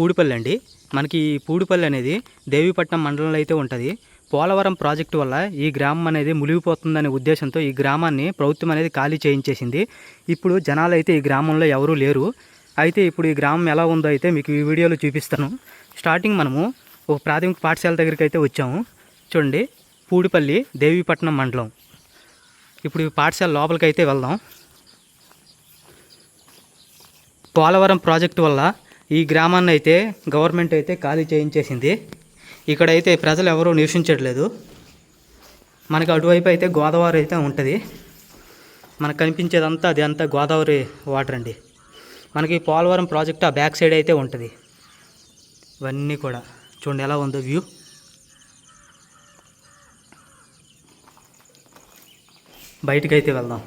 పూడిపల్లి అండి. మనకి ఈ పూడిపల్లి అనేది దేవీపట్నం మండలంలో అయితే ఉంటుంది. పోలవరం ప్రాజెక్టు వల్ల ఈ గ్రామం అనేది మునిగిపోతుందనే ఉద్దేశంతో ఈ గ్రామాన్ని ప్రభుత్వం అనేది ఖాళీ చేయించేసింది. ఇప్పుడు జనాలు అయితే ఈ గ్రామంలో ఎవరూ లేరు. అయితే ఇప్పుడు ఈ గ్రామం ఎలా ఉందో అయితే మీకు ఈ వీడియోలో చూపిస్తాను. స్టార్టింగ్ మనము ఒక ప్రాథమిక పాఠశాల దగ్గరికి అయితే వచ్చాము. చూడండి పూడిపల్లి దేవీపట్నం మండలం. ఇప్పుడు ఈ పాఠశాల లోపలికి అయితే వెళ్దాం. పోలవరం ప్రాజెక్టు వల్ల ఈ గ్రామాన్ని అయితే గవర్నమెంట్ అయితే ఖాళీ చేయించేసింది. ఇక్కడైతే ప్రజలు ఎవరూ నివసించట్లేదు. మనకి అటువైపు అయితే గోదావరి అయితే ఉంటుంది. మనకు కనిపించేదంతా అది అంతా గోదావరి వాటర్ అండి. మనకి పోలవరం ప్రాజెక్ట్ ఆ బ్యాక్ సైడ్ అయితే ఉంటుంది. ఇవన్నీ కూడా చూడండి ఎలా ఉందో వ్యూ. బయటికి అయితే వెళ్దాం.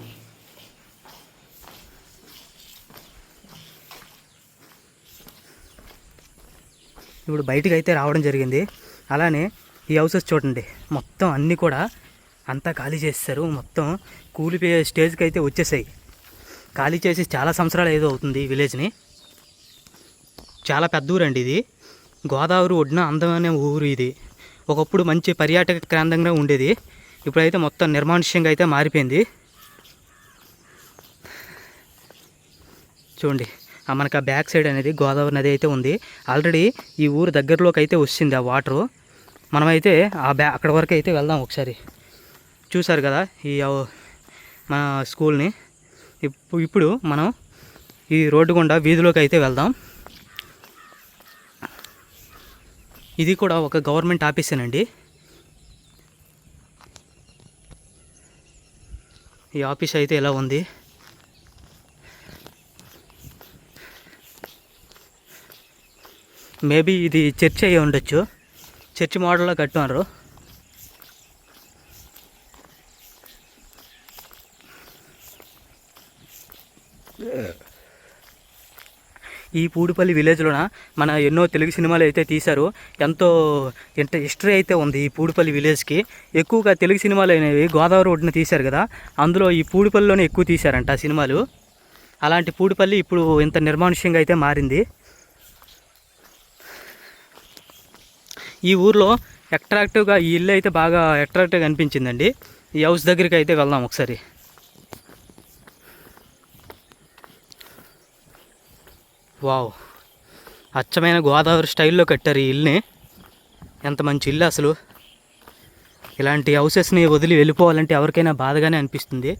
ఇప్పుడు బయటకు అయితే రావడం జరిగింది. అలానే ఈ హౌసెస్ చూడండి. మొత్తం అన్నీ కూడా అంతా ఖాళీ చేస్తారు మొత్తం కూలిపోయే స్టేజ్కి అయితే వచ్చేసాయి. ఖాళీ చేసి చాలా సంవత్సరాలు ఏదో అవుతుంది ఈ విలేజ్ని. చాలా పెద్ద ఊరండి ఇది. గోదావరి ఒడ్డున అందమైన ఊరు ఇది. ఒకప్పుడు మంచి పర్యాటక కేంద్రంగా ఉండేది. ఇప్పుడైతే మొత్తం నిర్మానుష్యంగా అయితే మారిపోయింది. చూడండి. మనకు ఆ బ్యాక్ సైడ్ అనేది గోదావరి నది అయితే ఉంది. ఆల్రెడీ ఈ ఊరు దగ్గరలోకి అయితే వచ్చింది ఆ వాటరు మనమైతే ఆ బ్యా అక్కడ వరకు అయితే వెళ్దాం ఒకసారి. చూసారు కదా ఈ మన స్కూల్ని. ఇప్పుడు మనం ఈ రోడ్డు గుండా వీధిలోకి అయితే వెళ్దాం. ఇది కూడా ఒక గవర్నమెంట్ ఆఫీసేనండి ఈ ఆఫీస్ అయితే ఎలా ఉంది. మేబీ ఇది చర్చ్ అయ్యి ఉండొచ్చు. చర్చి మోడల్లో కట్టున్నారు. ఈ పూడిపల్లి విలేజ్లోన? మన ఎన్నో తెలుగు సినిమాలు అయితే తీశారు. ఎంతో ఎంత హిస్టరీ అయితే ఉంది ఈ పూడిపల్లి విలేజ్కి. ఎక్కువగా తెలుగు సినిమాలు అనేవి గోదావరి ఒడ్డున తీశారు కదా. అందులో ఈ పూడిపల్లిలోనే ఎక్కువ తీశారంట ఆ సినిమాలు. అలాంటి పూడిపల్లి ఇప్పుడు ఇంత నిర్మానుష్యంగా అయితే మారింది. ఈ ఊర్లో అట్రాక్టివ్గా ఈ ఇల్లు అయితే బాగా అట్రాక్టివ్గా అనిపించిందండి. ఈ హౌస్ దగ్గరికి అయితే వెళ్దాం ఒకసారి. వావ్. అచ్చమైన గోదావరి స్టైల్లో కట్టారు ఈ ఇల్లుని. ఎంత మంచి ఇల్లు అసలు. ఇలాంటి హౌసెస్ని వదిలి వెళ్ళిపోవాలంటే ఎవరికైనా బాధగానే అనిపిస్తుంది.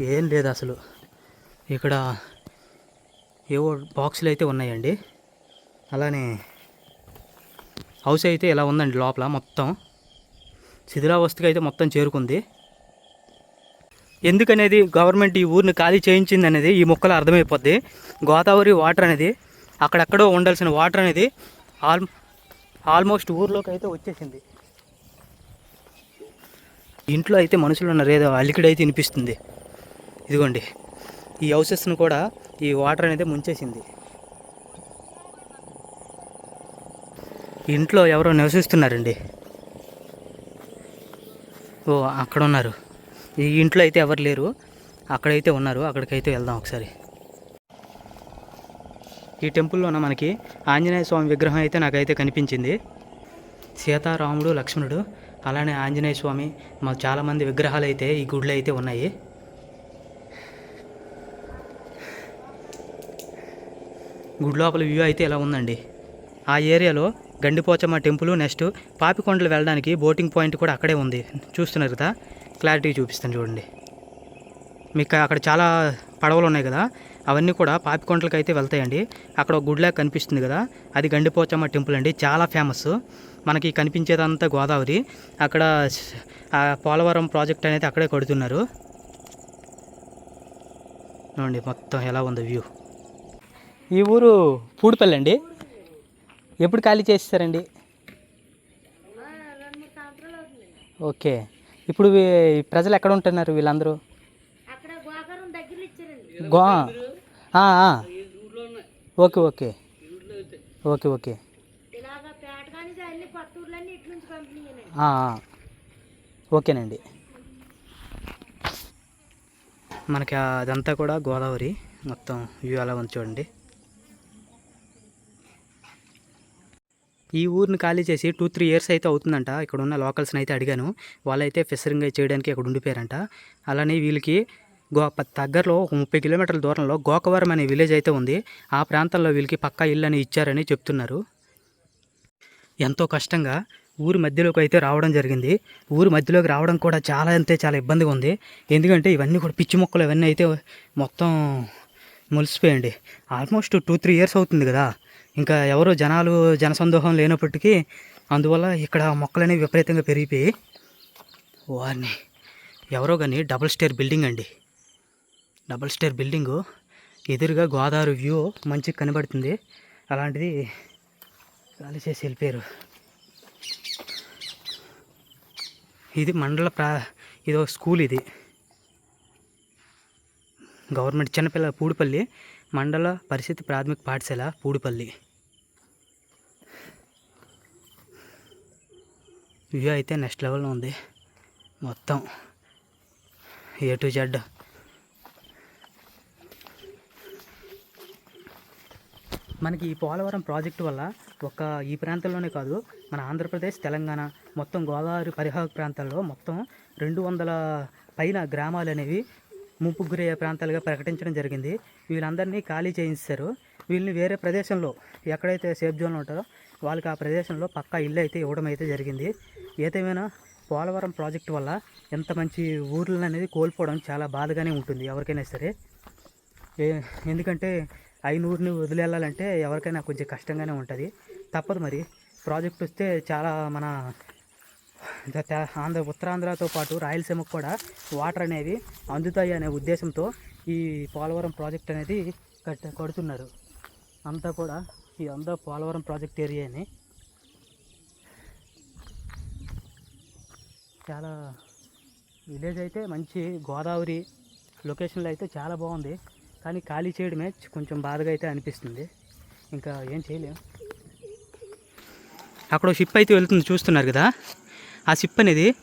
ఏం లేదు అసలు. ఇక్కడ ఏవో బాక్సులు అయితే ఉన్నాయండి. అలానే హౌస్ అయితే ఇలా ఉందండి లోపల మొత్తం. శిథిలావస్థకి అయితే మొత్తం చేరుకుంది. ఎందుకనేది గవర్నమెంట్ ఈ ఊరిని ఖాళీ చేయించింది అనేది ఈ మొక్కలు అర్థమైపోద్ది. గోదావరి వాటర్ అనేది అక్కడెక్కడో ఉండాల్సిన వాటర్ అనేది ఆల్ ఆల్మోస్ట్ ఊర్లోకి అయితే వచ్చేసింది. ఇంట్లో అయితే మనుషులు ఉన్నారు ఏదో అలికిడి అయితే వినిపిస్తుంది. ఇదిగోండి ఈ హౌసెస్ను కూడా ఈ వాటర్ అనేది ముంచేసింది. ఇంట్లో ఎవరో నివసిస్తున్నారండి. ఓ అక్కడ ఉన్నారు ఈ ఇంట్లో అయితే ఎవరు లేరు. అక్కడైతే ఉన్నారు. అక్కడికైతే వెళ్దాం ఒకసారి. ఈ టెంపుల్లోన మనకి ఆంజనేయ స్వామి విగ్రహం అయితే నాకైతే కనిపించింది. సీతారాముడు లక్ష్మణుడు అలానే ఆంజనేయ స్వామి మా చాలామంది విగ్రహాలు అయితే ఈ గుడిలో అయితే ఉన్నాయి. గుడి లోపల వ్యూ అయితే ఇలా ఉందండి? ఆ ఏరియాలో గండిపోచమ్మ టెంపుల్ నెక్స్ట్ పాపికొండలు వెళ్ళడానికి బోటింగ్ పాయింట్ కూడా అక్కడే ఉంది. చూస్తున్నారు కదా? క్లారిటీ చూపిస్తాను చూడండి. మీకు అక్కడ చాలా పడవలు ఉన్నాయి కదా? అవన్నీ కూడా పాపికొండలకి అయితే వెళ్తాయండి. అక్కడ ఒక గుడిలా కనిపిస్తుంది కదా? అది గండిపోచమ్మ టెంపుల్ అండి. చాలా ఫేమస్. మనకి కనిపించేదంతా గోదావరి. అక్కడ పోలవరం ప్రాజెక్ట్ అనేది అక్కడే కడుతున్నారు. చూడండి మొత్తం ఎలా ఉంది వ్యూ. ఈ ఊరు పూడిపల్లి అండి. ఎప్పుడు ఖాళీ చేస్తారండి ఓకే. ఇప్పుడు ప్రజలు ఎక్కడ ఉంటున్నారు వీళ్ళందరూ? Go okay okay. Okay okay. ఓకేనండి. మనకి అదంతా కూడా గోదావరి మొత్తం వ్యూ అలా ఉంది చూడండి. ఈ ఊరిని ఖాళీ చేసి టూ త్రీ ఇయర్స్ అయితే అవుతుందంట. ఇక్కడ ఉన్న లోకల్స్ని అయితే అడిగాను. వాళ్ళైతే ఫిషరింగ్ చేయడానికి ఇక్కడ ఉండిపోయారంట. అలానే వీళ్ళకి గో దగ్గరలో ఒక ముప్పై కిలోమీటర్ల దూరంలో గోకవరం అనే విలేజ్ అయితే ఉంది. ఆ ప్రాంతంలో వీళ్ళకి పక్కా ఇల్లు అని ఇచ్చారని చెప్తున్నారు. ఎంతో కష్టంగా ఊరి మధ్యలోకి అయితే రావడం జరిగింది. ఊరి మధ్యలోకి రావడం కూడా చాలా అంతే చాలా ఇబ్బందిగా ఉంది. ఎందుకంటే ఇవన్నీ కూడా పిచ్చి మొక్కలు ఇవన్నీ అయితే మొత్తం ములిసిపోయండి. ఆల్మోస్ట్ టూ త్రీ ఇయర్స్ అవుతుంది కదా. ఇంకా ఎవరు జనాలు జనసందోహం లేనప్పటికీ అందువల్ల ఇక్కడ మొక్కలు అనేవి విపరీతంగా పెరిగిపోయి వారిని ఎవరో కానీ డబుల్ స్టేర్ బిల్డింగ్ అండి. డబుల్ స్టేర్ బిల్డింగు ఎదురుగా గోదావరి వ్యూ మంచిగా కనబడుతుంది. అలాంటిది ఖాళీ చేసి వెళ్ళిపోయారు. ఇది మండల ప్రా ఇది ఒక స్కూల్ ఇది. గవర్నమెంట్ చిన్నపిల్ల పూడిపల్లి మండల పరిస్థితి ప్రాథమిక పాఠశాల పూడిపల్లి. వ్యూ అయితే నెక్స్ట్ లెవెల్లో ఉంది. మొత్తం ఏ టు జెడ్. మనకి ఈ పోలవరం ప్రాజెక్టు వల్ల ఒక ఈ ప్రాంతంలోనే కాదు మన ఆంధ్రప్రదేశ్ తెలంగాణ మొత్తం గోదావరి పరిహార ప్రాంతాల్లో మొత్తం రెండు వందల పైన గ్రామాలు అనేవి ముంపు గురయ్యే ప్రాంతాలుగా ప్రకటించడం జరిగింది. వీళ్ళందరినీ ఖాళీ చేయించారు. వీళ్ళని వేరే ప్రదేశంలో ఎక్కడైతే సేఫ్ జోన్లో ఉంటారో వాళ్ళకి ఆ ప్రదేశంలో పక్కా ఇల్లు అయితే ఇవ్వడం అయితే జరిగింది. ఏదేమైనా పోలవరం ప్రాజెక్ట్ వల్ల ఎంత మంచి ఊర్లు అనేది కోల్పోవడం చాలా బాధగానే ఉంటుంది ఎవరికైనా సరే. ఎందుకంటే ఐనూరుని వదిలేయాలంటే ఎవరికైనా కొంచెం కష్టంగానే ఉంటుంది. తప్పదు మరి. ప్రాజెక్ట్ వస్తే చాలా మన ఇంకా ఆంధ్ర ఉత్తరాంధ్రతో పాటు రాయలసీమకు కూడా వాటర్ అనేవి అందుతాయి అనే ఉద్దేశంతో ఈ పోలవరం ప్రాజెక్ట్ అనేది కట్ కడుతున్నారు. అంతా కూడా ఇదంతా పోలవరం ప్రాజెక్ట్ ఏరియాని చాలా విలేజ్ అయితే మంచి గోదావరి లొకేషన్లో అయితే చాలా బాగుంది. కానీ ఖాళీ చేయడమే కొంచెం బాధగా అయితే అనిపిస్తుంది. ఇంకా ఏం చేయలేం. అక్కడ షిప్ అయితే వెళ్తుంది చూస్తున్నారు కదా? ఆ షిప్ అనేది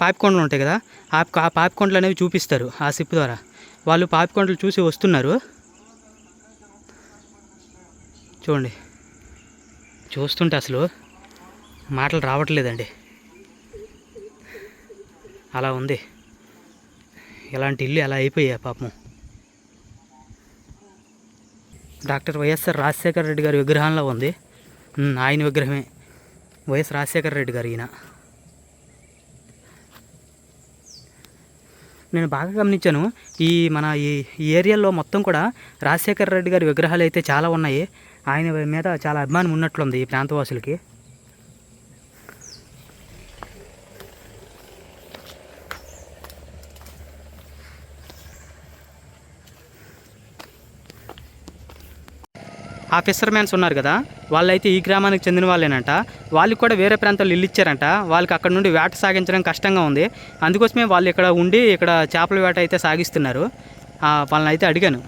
పాపికొండలు ఉంటాయి కదా. ఆ ఆ పాపికొండలు అనేవి చూపిస్తారు ఆ సిప్ ద్వారా. వాళ్ళు పాపికొండలు చూసి వస్తున్నారు. చూడండి. చూస్తుంటే అసలు మాటలు రావట్లేదండి. అలా ఉంది. ఇలాంటి ఇల్లు అలా అయిపోయాయి పాపం? డాక్టర్ వైఎస్ఆర్ రాజశేఖర రెడ్డి గారి విగ్రహంలో ఉంది. ఆయన విగ్రహమే. వైఎస్ రాజశేఖర రెడ్డి గారు ఈయన. నేను బాగా గమనించాను. ఈ మన ఈ ఏరియాలో మొత్తం కూడా రాజశేఖర రెడ్డి గారి విగ్రహాలు అయితే చాలా ఉన్నాయి. ఆయన మీద చాలా అభిమానం ఉన్నట్లుంది ఈ ప్రాంతవాసులకి. ఆ ఫిషర్మ్యాన్స్ ఉన్నారు కదా వాళ్ళైతే ఈ గ్రామానికి చెందిన వాళ్ళేనంట. వాళ్ళకి కూడా వేరే ప్రాంతాలు ఇల్లు ఇచ్చారంట. వాళ్ళకి అక్కడ నుండి వేట సాగించడం కష్టంగా ఉంది. అందుకోసమే వాళ్ళు ఇక్కడ ఉండి ఇక్కడ చేపల వేట అయితే సాగిస్తున్నారు. వాళ్ళని అయితే అడిగాను.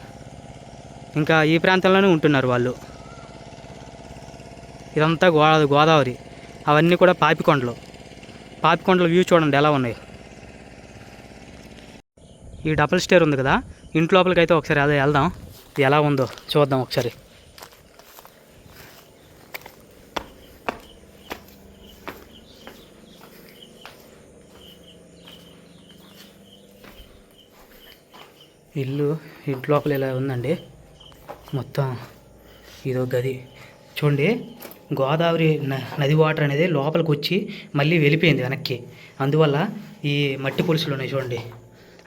ఇంకా ఈ ప్రాంతంలోనే ఉంటున్నారు వాళ్ళు. ఇదంతా గో గోదావరి. అవన్నీ కూడా పాపికొండలు పాపికొండల వ్యూ చూడండి ఎలా ఉన్నాయి. ఈ డబుల్ స్టేర్ ఉంది కదా ఇంటి లోపలికి అయితే ఒకసారి అదే వెళ్దాం. ఎలా ఉందో చూద్దాం ఒకసారి. ఇల్లు ఇంటి లోపల ఇలా ఉందండి. మొత్తం ఇదో గది. చూడండి గోదావరి న- నది వాటర్ అనేది లోపలికి వచ్చి మళ్ళీ వెళ్ళిపోయింది వెనక్కి. అందువల్ల ఈ మట్టి పులుసులు ఉన్నాయి చూడండి.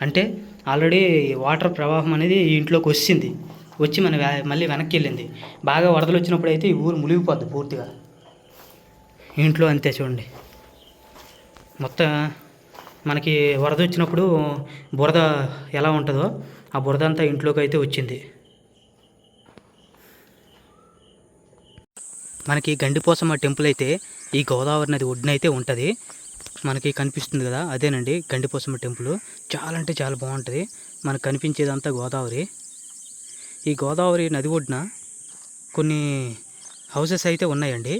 అంటే ఆల్రెడీ వాటర్ ప్రవాహం అనేది ఈ ఇంట్లోకి వచ్చింది వచ్చి మన మళ్ళీ వెనక్కి వెళ్ళింది. బాగా వరదలు వచ్చినప్పుడు అయితే ఈ ఊరు మునిగిపోద్ది పూర్తిగా. ఇంట్లో అంతే చూడండి. మొత్తం మనకి వరద వచ్చినప్పుడు బురద ఎలా ఉంటుందో ఆ బురద అంతా ఇంట్లోకి అయితే వచ్చింది. మనకి గండిపోసమ్మ టెంపుల్ అయితే ఈ గోదావరి నది ఒడ్డున అయితే ఉంటుంది. మనకి కనిపిస్తుంది కదా అదేనండి గండిపోసమ్మ టెంపుల్. చాలా అంటే చాలా బాగుంటుంది. మనకు కనిపించేదంతా గోదావరి. ఈ గోదావరి నది ఒడ్డున కొన్ని హౌసెస్ అయితే ఉన్నాయండి.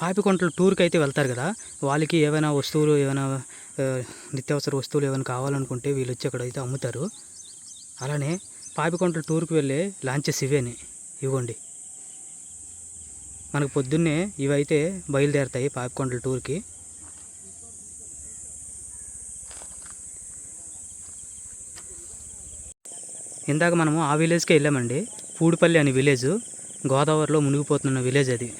పాపికొంటలు టూర్కి అయితే వెళ్తారు కదా వాళ్ళకి ఏమైనా వస్తువులు ఏమైనా నిత్యావసర వస్తువులు ఏమైనా కావాలనుకుంటే వీళ్ళు వచ్చి అక్కడ అయితే అమ్ముతారు. అలానే పాపికొంటలు టూర్కి వెళ్ళే లాంచెస్ ఇవేని ఇవ్వండి. మనకు పొద్దున్నే ఇవైతే బయలుదేరుతాయి పాపికొండల టూర్కి. ఇందాక మనము ఆ విలేజ్కే వెళ్ళామండి. పూడిపల్లి అనే విలేజ్. గోదావరిలో మునిగిపోతున్న విలేజ్ అది.